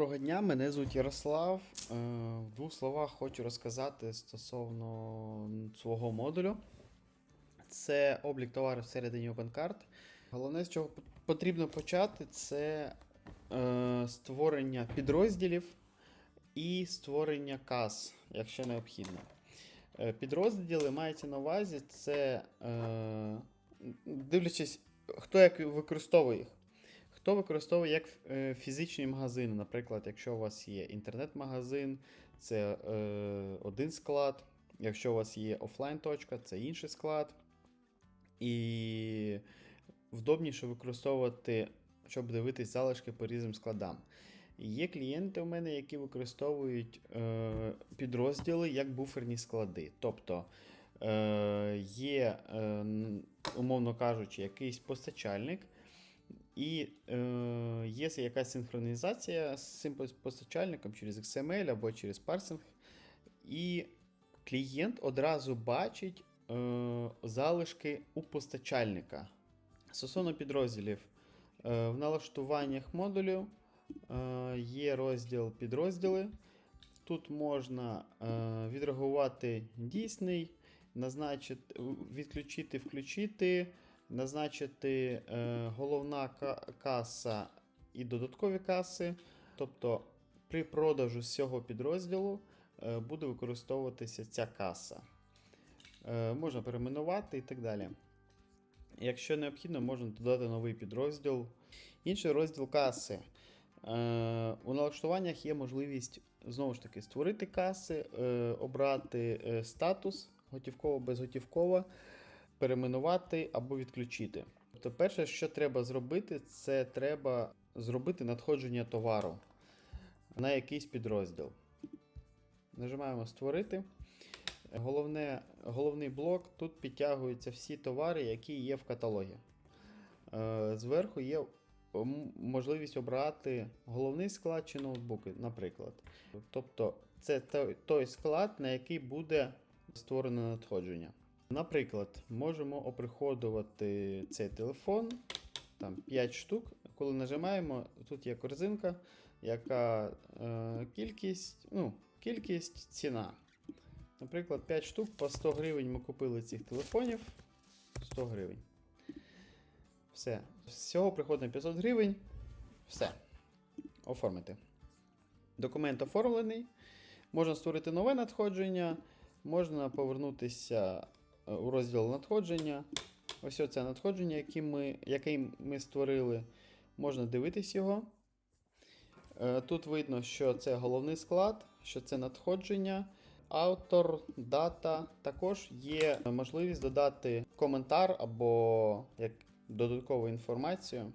Доброго дня, мене звуть Ярослав. Е, В двох словах хочу розказати стосовно свого модулю. Це облік товарів всередині OpenCart. Головне, з чого потрібно почати, це е, створення підрозділів і створення кас, якщо необхідно. Е, Підрозділи мається на увазі, це дивлячись, хто як використовує їх. Хто використовує як е, фізичні магазини, наприклад, якщо у вас є інтернет-магазин, це е, один склад. Якщо у вас є офлайн-точка, це інший склад. І вдобніше використовувати, щоб дивитись залишки по різним складам. Є клієнти у мене, які використовують е, підрозділи як буферні склади. Тобто е, є, е, умовно кажучи, якийсь постачальник, і е, є якась синхронізація з цим постачальником через XML або через парсинг. І клієнт одразу бачить е, залишки у постачальника. Стосовно підрозділів, е, в налаштуваннях модулю е, є розділ підрозділи. Тут можна е, відреагувати дійсний, назначити, відключити, включити, назначити е, головна каса і додаткові каси. Тобто при продажу цього підрозділу е, буде використовуватися ця каса. Е, можна перейменувати і так далі. Якщо необхідно, можна додати новий підрозділ. Інший розділ каси. Е, у налаштуваннях є можливість знову ж таки створити каси, е, обрати е, статус готівково, безготівково, перейменувати або відключити. Тобто, перше, що треба зробити, це треба зробити надходження товару на якийсь підрозділ. Нажимаємо Створити. Головне, головний блок тут підтягуються всі товари, які є в каталогі. Е, Зверху є можливість обрати головний склад чи ноутбуки, наприклад. Тобто, це той, той склад, на який буде створено надходження. Наприклад, можемо оприходувати цей телефон, там 5 штук. Коли нажимаємо, тут є корзинка, яка е, кількість, ну, кількість ціна. Наприклад, 5 штук по 100 гривень ми купили цих телефонів. 100 гривень. Все. Всього приходить на 500 гривень. Все. Оформити. Документ оформлений. Можна створити нове надходження. Можна повернутися у розділ надходження. Ось оце надходження, яке ми, яке ми створили. Можна дивитись його. Е, Тут видно, що це головний склад, що це надходження. Автор, дата. Також є можливість додати коментар або як додаткову інформацію.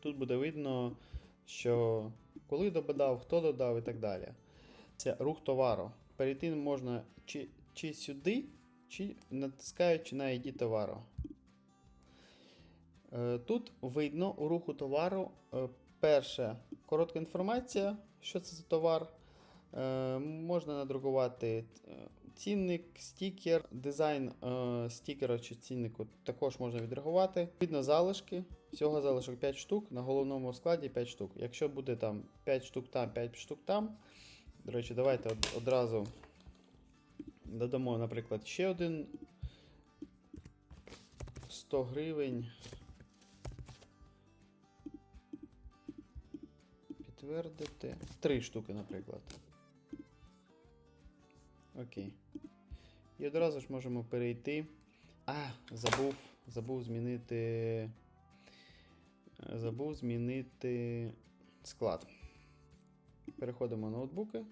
Тут буде видно, що коли додав, хто додав і так далі. Це рух товару. Перейти можна чи, чи сюди, чи натискаючи на ID товару. Е, Тут видно у руху товару е, перше коротка інформація, що це за товар. Е, Можна надрукувати цінник, стікер, дизайн стікера чи ціннику також можна відреагувати. Видно залишки. Всього залишок 5 штук, на головному складі 5 штук. Якщо буде там 5 штук там, 5 штук там. До речі, давайте одразу додамо, наприклад, ще один 100 гривень. Підтвердити. Три штуки, наприклад. Окей. І одразу ж можемо перейти. А, забув, забув змінити. Забув змінити склад. Переходимо на ноутбуки.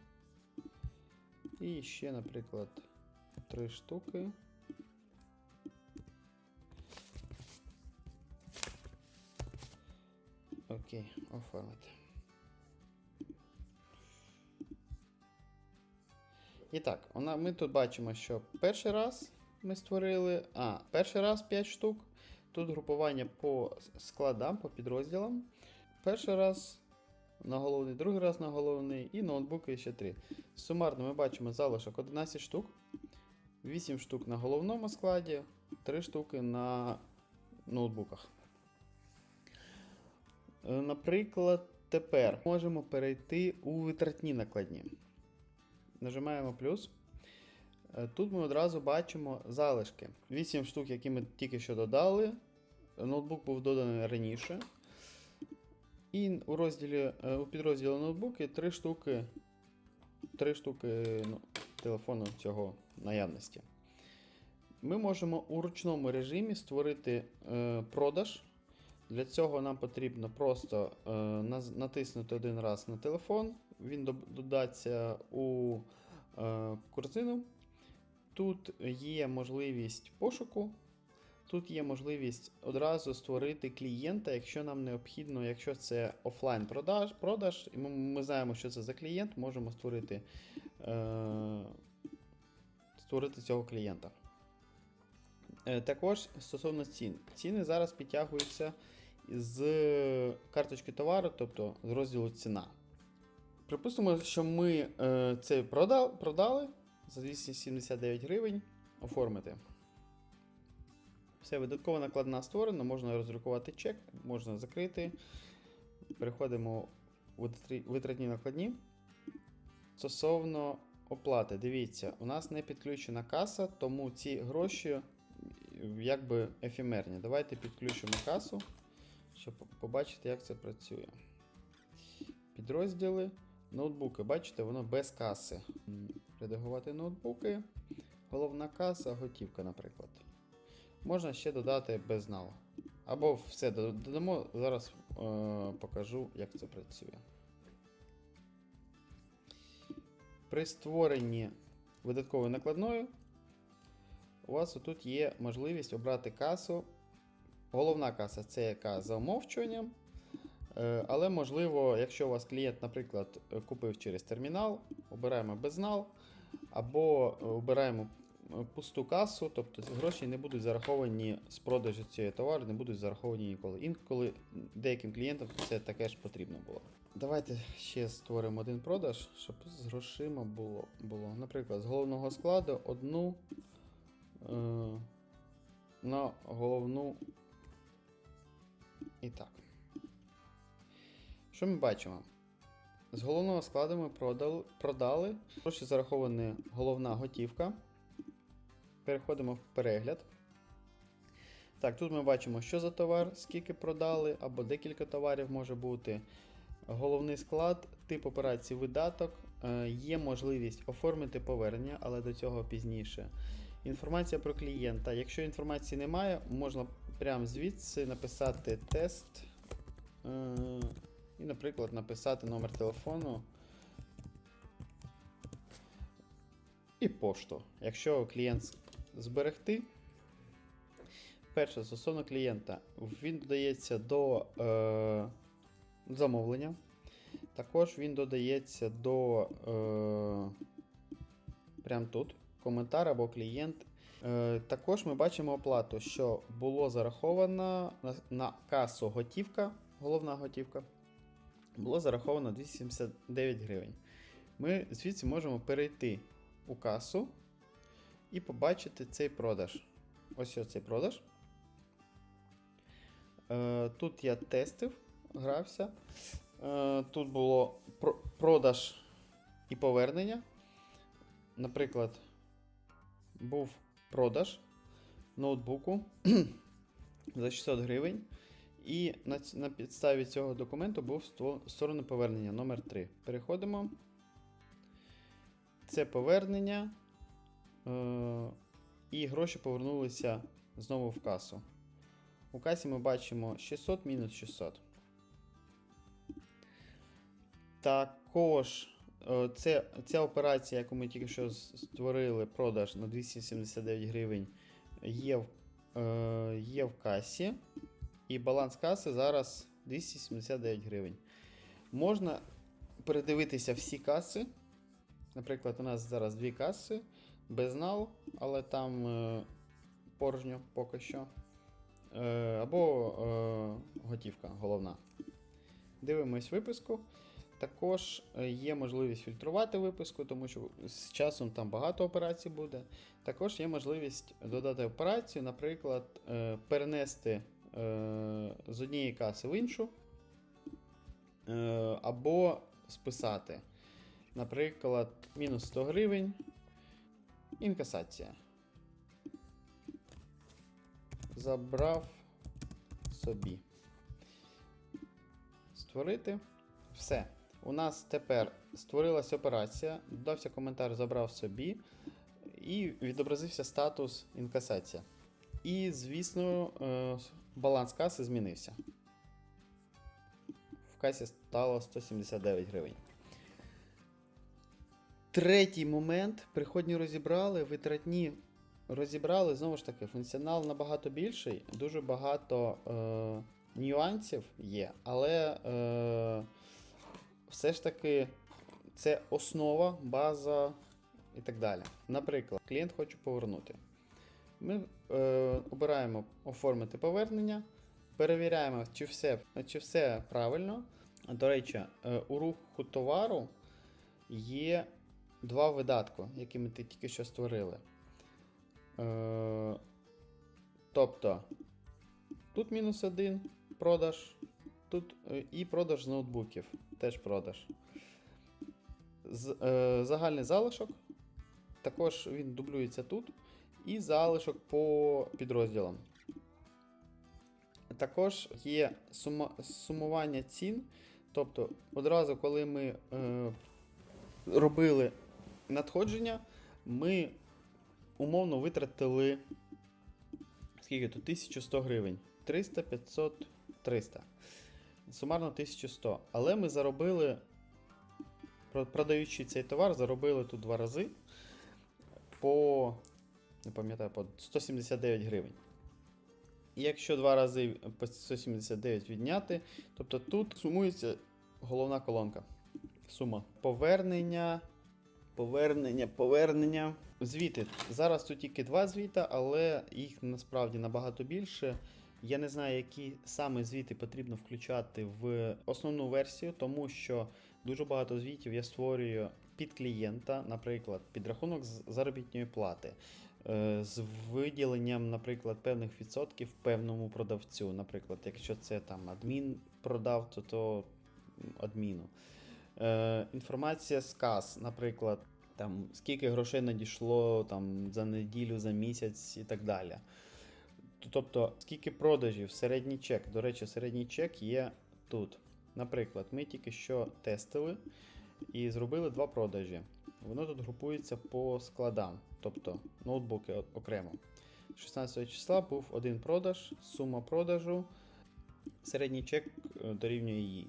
І ще, наприклад, три штуки. Окей, оформити. І так, ми тут бачимо, що перший раз ми створили. А, перший раз 5 штук. Тут групування по складам, по підрозділам. Перший раз на головний, другий раз на головний і ноутбуки ще 3. Сумарно ми бачимо залишок 11 штук, 8 штук на головному складі, 3 штуки на ноутбуках. Е, Наприклад, тепер можемо перейти у витратні накладні. Нажимаємо плюс. Е, Тут ми одразу бачимо залишки. 8 штук, які ми тільки що додали. Ноутбук був доданий раніше. І у розділі, е, у підрозділі ноутбуки 3 штуки, 3 штуки ну, телефону цього наявності. Ми можемо у ручному режимі створити е, продаж. Для цього нам потрібно просто е, натиснути один раз на телефон. Він додаться у е, корзину. Тут є можливість пошуку. Тут є можливість одразу створити клієнта, якщо нам необхідно, якщо це офлайн продаж, продаж і ми, ми знаємо, що це за клієнт, можемо створити, е, створити цього клієнта. Е, також стосовно цін. Ціни зараз підтягуються з карточки товару, тобто з розділу ціна. Припустимо, що ми е, це продав, продали за 279 гривень оформити. Все, видаткова накладна створена, можна роздрукувати чек, можна закрити. Переходимо у витратні- накладні. Стосовно оплати, дивіться, у нас не підключена каса, тому ці гроші якби ефемерні. Давайте підключимо касу, щоб побачити, як це працює. Підрозділи. Ноутбуки, бачите, воно без каси. Редагувати ноутбуки. Головна каса, готівка, наприклад. Можна ще додати безнал. Або все додамо. Зараз е, покажу, як це працює. При створенні видаткової накладної у вас тут є можливість обрати касу. Головна каса це яка за умовчуванням. Е, Але можливо, якщо у вас клієнт, наприклад, купив через термінал, обираємо безнал, або е, обираємо пусту касу, тобто гроші не будуть зараховані з продажу цього товару, не будуть зараховані ніколи. Інколи деяким клієнтам це таке ж потрібно було. Давайте ще створимо один продаж, щоб з грошима було. було. Наприклад, з головного складу одну е, на головну. І так. Що ми бачимо? З головного складу ми продали, продали. Гроші зараховані головна готівка. Переходимо в перегляд. Так, тут ми бачимо, що за товар, скільки продали, або декілька товарів може бути. Головний склад, тип операції видаток. Е, Є можливість оформити повернення, але до цього пізніше. Інформація про клієнта. Якщо інформації немає, можна прямо звідси написати тест. Е, І, наприклад, написати номер телефону і пошту. Якщо клієнт зберегти, перше, стосовно клієнта, він додається до е, замовлення. Також він додається до е, прямо тут коментар або клієнт. Е, також ми бачимо оплату, що було зараховано на, на касу готівка, головна готівка. Було зараховано 279 гривень. Ми звідси можемо перейти у касу і побачити цей продаж. Ось цей продаж. Е, тут я тестив, грався. Е, тут було продаж і повернення. Наприклад, був продаж ноутбуку за 600 гривень. І на, на підставі цього документу був створено повернення номер 3 Переходимо. Це повернення. Е, і гроші повернулися знову в касу. У касі ми бачимо 600 мінус 600. Також е, це, ця операція, яку ми тільки що створили, продаж на 279 гривень, є в, е, є в касі. І баланс каси зараз 279 гривень. Можна передивитися всі каси. Наприклад, у нас зараз дві каси, безнал, але там е, порожньо поки що. Е, або е, готівка головна. Дивимось виписку. Також е, є можливість фільтрувати виписку, тому що з часом там багато операцій буде. Також є можливість додати операцію, наприклад, перенести з однієї каси в іншу. або списати. Наприклад, мінус 100 гривень. Інкасація. Забрав собі. Створити. Все. У нас тепер створилася операція, додався коментар, забрав собі, і відобразився статус інкасація. І, звісно, е, баланс каси змінився. В касі стало 179 гривень. Третій момент. Приходні розібрали, витратні розібрали. Знову ж таки, функціонал набагато більший, дуже багато е, нюансів є, але е, все ж таки це основа, база і так далі. Наприклад, клієнт хоче повернути. Ми е, обираємо оформити повернення, перевіряємо, чи все, чи все правильно. До речі, е, у руху товару є два видатки, які ми ти- тільки що створили. Е, тобто, тут мінус один продаж, тут е, і продаж з ноутбуків. Теж продаж. З, е, загальний залишок. Також він дублюється тут. І залишок по підрозділам. Також є сума, сумування цін. Тобто, одразу, коли ми е, робили надходження, ми умовно витратили скільки тут? 1100 гривень. 300, 500, 300. Сумарно 1100. Але ми заробили, продаючи цей товар, заробили тут два рази по, не пам'ятаю, по 179 гривень. Якщо два рази по 179 відняти, тобто тут сумується головна колонка. Сума. Повернення. Повернення, повернення. Звіти. Зараз тут тільки два звіта, але їх насправді набагато більше. Я не знаю, які саме звіти потрібно включати в основну версію, тому що дуже багато звітів я створюю під клієнта, наприклад, підрахунок з заробітної плати. е, З виділенням, наприклад, певних відсотків певному продавцю. Наприклад, якщо це там адмін продав, то адміну. Е, інформація з кас, наприклад, там, скільки грошей надійшло там, за неділю, за місяць і так далі. Тобто, скільки продажів, середній чек. До речі, середній чек є тут. Наприклад, ми тільки що тестили і зробили два продажі. Воно тут групується по складам, тобто ноутбуки окремо. 16 числа був один продаж, сума продажу, середній чек е, дорівнює їй.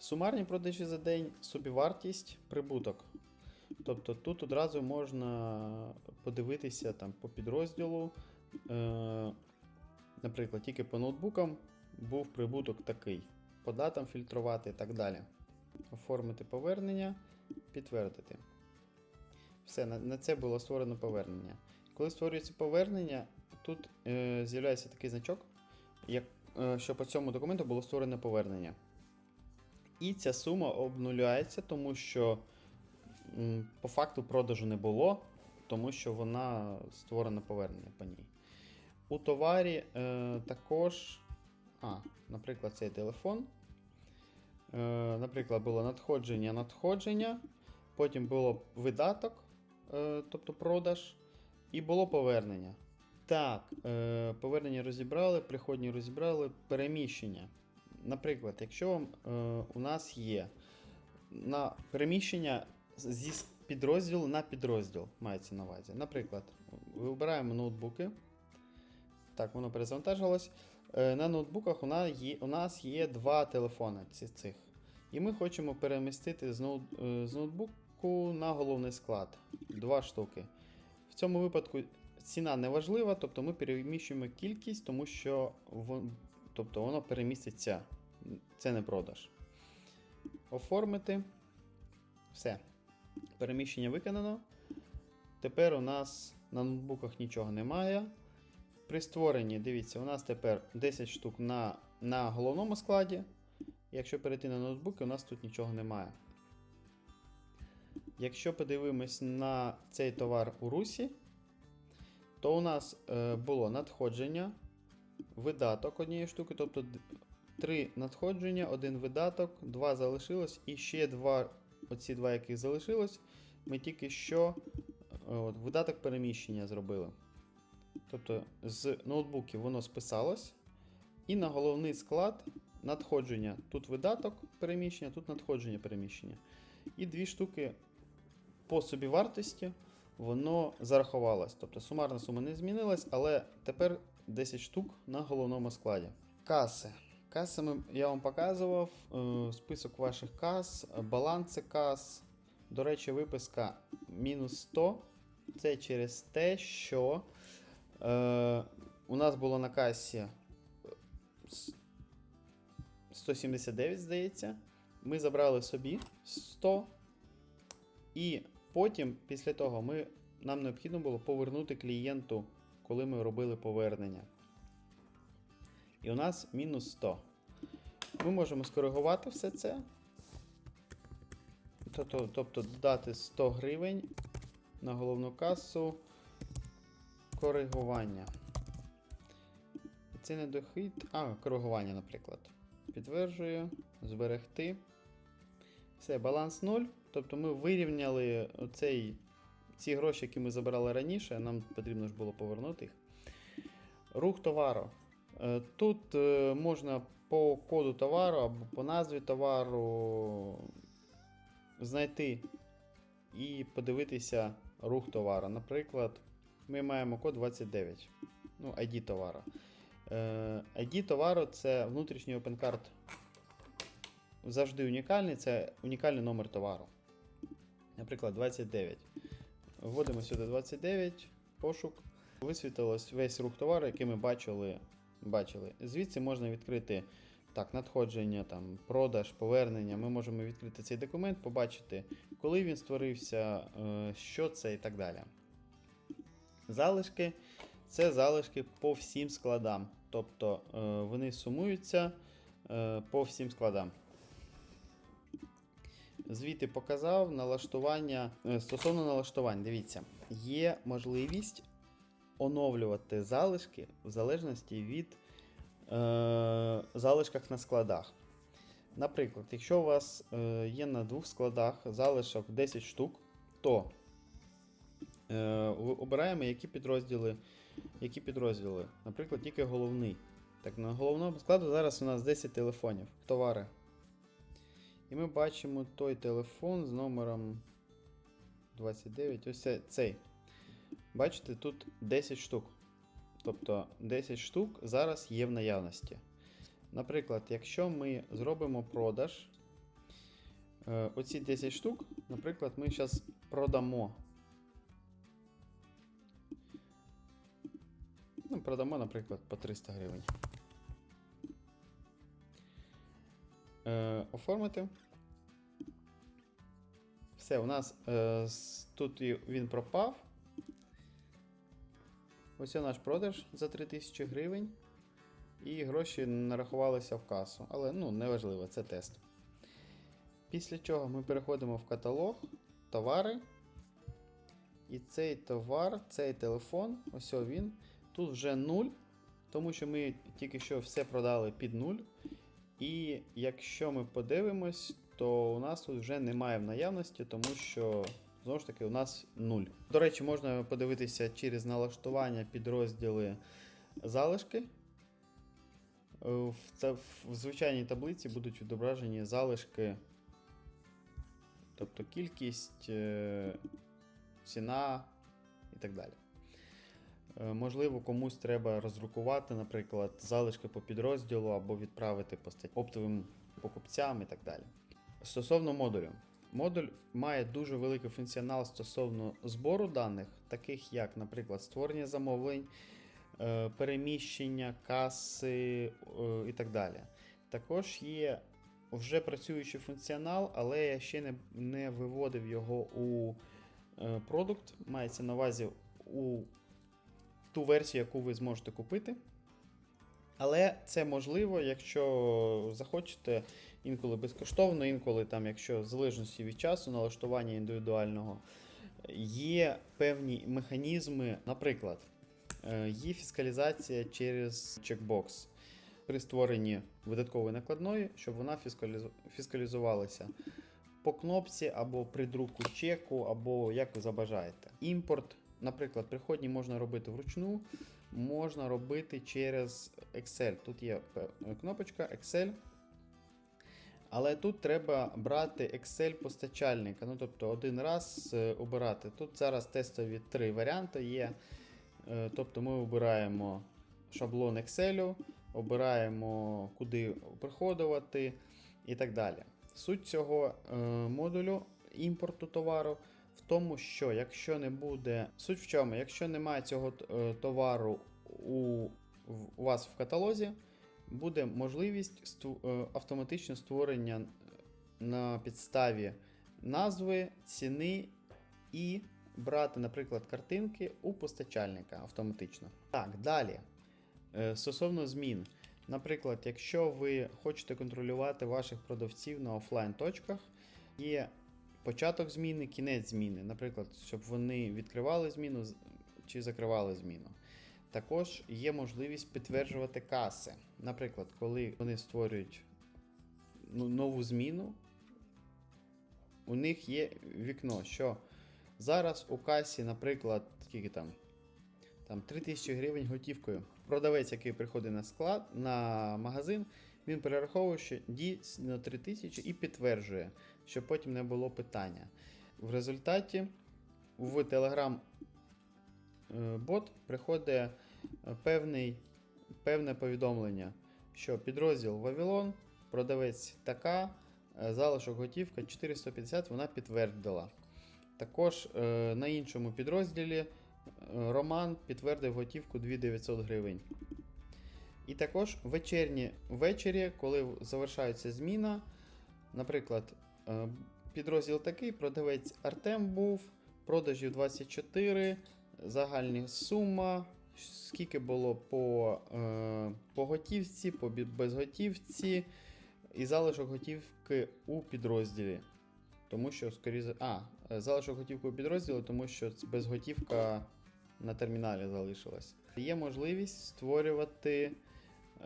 Сумарні продажі за день, собівартість, прибуток. Тобто тут одразу можна подивитися там, по підрозділу. Е, наприклад, тільки по ноутбукам був прибуток такий. По датам фільтрувати і так далі. Оформити повернення, підтвердити. Все, на, це було створено повернення. Коли створюється повернення, тут е, з'являється такий значок, як, е, що по цьому документу було створено повернення. І ця сума обнуляється, тому що по факту продажу не було, тому що вона створена повернення по ній. У товарі е, також, а, наприклад, цей телефон. Е, наприклад, було надходження, надходження, потім було видаток, е, тобто продаж, і було повернення. Так, е, повернення розібрали, приходні розібрали, переміщення. Наприклад, якщо е, у нас є на переміщення зі підрозділу на підрозділ, мається на увазі. Наприклад, вибираємо ноутбуки. Так, воно перезавантажилось. Е, На ноутбуках у нас є, у нас є два телефони цих. І ми хочемо перемістити з, ноут, е, з ноутбуку на головний склад. Два штуки. В цьому випадку ціна не важлива, тобто ми переміщуємо кількість, тому що вон, тобто воно переміститься. Це не продаж. Оформити. Все. Переміщення виконано. Тепер у нас на ноутбуках нічого немає. При створенні, дивіться, у нас тепер 10 штук на, на головному складі. Якщо перейти на ноутбуки, у нас тут нічого немає. Якщо подивимось на цей товар у русі, то у нас е, було надходження, видаток однієї штуки, тобто 3 надходження, один видаток, 2 залишилось, і ще два, оці два, яких залишилось, ми тільки що е, от, видаток переміщення зробили. Тобто з ноутбуків воно списалось, і на головний склад надходження. Тут видаток переміщення, тут надходження переміщення. І дві штуки по собівартості воно зарахувалось. Тобто сумарна сума не змінилась, але тепер 10 штук на головному складі. Каси. Касами я вам показував е, список ваших кас, е, баланси кас. До речі, виписка мінус 100. Це через те, що е, у нас було на касі е, 179, здається. Ми забрали собі 100. І потім, після того, ми, нам необхідно було повернути клієнту, коли ми робили повернення. І у нас мінус 100. Ми можемо скоригувати все це. Тобто, тобто додати 100 гривень на головну касу коригування. Це не дохід. А, коригування, наприклад. Підтверджую, зберегти. Все, баланс 0. Тобто ми вирівняли оцей, ці гроші, які ми забирали раніше, нам потрібно ж було повернути їх. Рух товару. Е, Тут е, можна по коду товару або по назві товару знайти і подивитися рух товару. Наприклад, ми маємо код 29. Ну, ID товару. Е, ID товару це внутрішній OpenCard. Завжди унікальний, це унікальний номер товару. Наприклад, 29. Вводимо сюди 29, пошук. Висвітилось весь рух товару, який ми бачили. бачили. Звідси можна відкрити так, надходження, там, продаж, повернення. Ми можемо відкрити цей документ, побачити, коли він створився, е, що це і так далі. Залишки це залишки по всім складам. Тобто е, вони сумуються е, по всім складам. Звіти показав налаштування. е, Стосовно налаштувань, дивіться, є можливість оновлювати залишки в залежності від е, залишках на складах. Наприклад, якщо у вас е, є на двох складах залишок 10 штук, то е, обираємо, які підрозділи, які підрозділи. Наприклад, тільки головний. Так, на головному складу зараз у нас 10 телефонів, товари. І ми бачимо той телефон з номером 29. Ось цей. Бачите, тут 10 штук. Тобто 10 штук зараз є в наявності. Наприклад, якщо ми зробимо продаж, е, оці 10 штук, наприклад, ми зараз продамо. Ну, продамо, наприклад, по 300 гривень. Е, оформити. Все, у нас е, тут він пропав. Ось це наш продаж за 3000 гривень. І гроші нарахувалися в касу. Але ну, неважливо, це тест. Після чого ми переходимо в каталог, товари. І цей товар, цей телефон, ось він. Тут вже 0, тому що ми тільки що все продали під 0. І якщо ми подивимось, то у нас тут вже немає в наявності, тому що знову ж таки у нас 0. До речі, можна подивитися через налаштування підрозділи залишки. В, в звичайній таблиці будуть відображені залишки, тобто кількість, е, ціна і так далі. Е, Можливо, комусь треба роздрукувати, наприклад, залишки по підрозділу або відправити по оптовим покупцям і так далі. Стосовно модулю. Модуль має дуже великий функціонал стосовно збору даних, таких як, наприклад, створення замовлень, е, переміщення, каси е, і так далі. Також є вже працюючий функціонал, але я ще не, не виводив його у продукт. Мається на увазі у ту версію, яку ви зможете купити. Але це можливо, якщо захочете, інколи безкоштовно, інколи там, якщо в залежності від часу, налаштування індивідуального, є певні механізми, наприклад, е, є фіскалізація через чекбокс. при створенні видаткової накладної, щоб вона фіскалізувалася по кнопці або при друку чеку, або як ви забажаєте. Імпорт, наприклад, приходні можна робити вручну, можна робити через Excel. Тут є кнопочка Excel. Але тут треба брати Excel постачальника. Ну, тобто один раз е, обирати. Тут зараз тестові три варіанти є. Е, Тобто ми обираємо шаблон Excel, обираємо, куди приходувати і так далі. Суть цього е, модулю імпорту товару в тому, що якщо не буде. Суть в чому, якщо немає цього е, товару у, у вас в каталозі, буде можливість сту- е, автоматичне створення на підставі назви, ціни і брати, наприклад, картинки у постачальника автоматично. Так, далі. Е, Стосовно змін. Наприклад, якщо ви хочете контролювати ваших продавців на офлайн точках, є початок зміни, кінець зміни. Наприклад, щоб вони відкривали зміну чи закривали зміну. Також є можливість підтверджувати каси. Наприклад, коли вони створюють ну, нову зміну, у них є вікно, що зараз у касі, наприклад, скільки там, там 3000 гривень готівкою. Продавець, який приходить на склад, на магазин, він перераховує, що дійсно 3000 і підтверджує, щоб потім не було питання. В результаті в Telegram е, бот приходить е, певний, певне повідомлення, що підрозділ Вавилон, продавець така, е, залишок готівка 450 вона підтвердила. Також на іншому підрозділі Роман підтвердив готівку 2900 гривень. І також вечірні, ввечері, коли завершається зміна, наприклад, е, підрозділ такий, продавець Артем був, продажів 24, загальна сума, скільки було по, е, по готівці, по безготівці, і залишок готівки у підрозділі. Тому що, скоріше, а, залишок готівки у підрозділі, тому що безготівка на терміналі залишилась. Є можливість створювати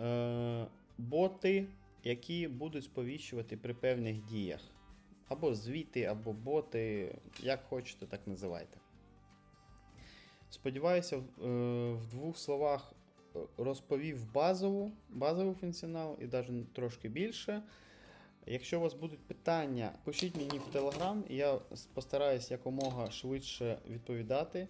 е, боти, які будуть сповіщувати при певних діях. Або звіти, або боти, як хочете, так називайте. Сподіваюся, в, е, двох словах е, розповів базову, базовий функціонал і навіть трошки більше. Якщо у вас будуть питання, пишіть мені в і я постараюсь якомога швидше відповідати.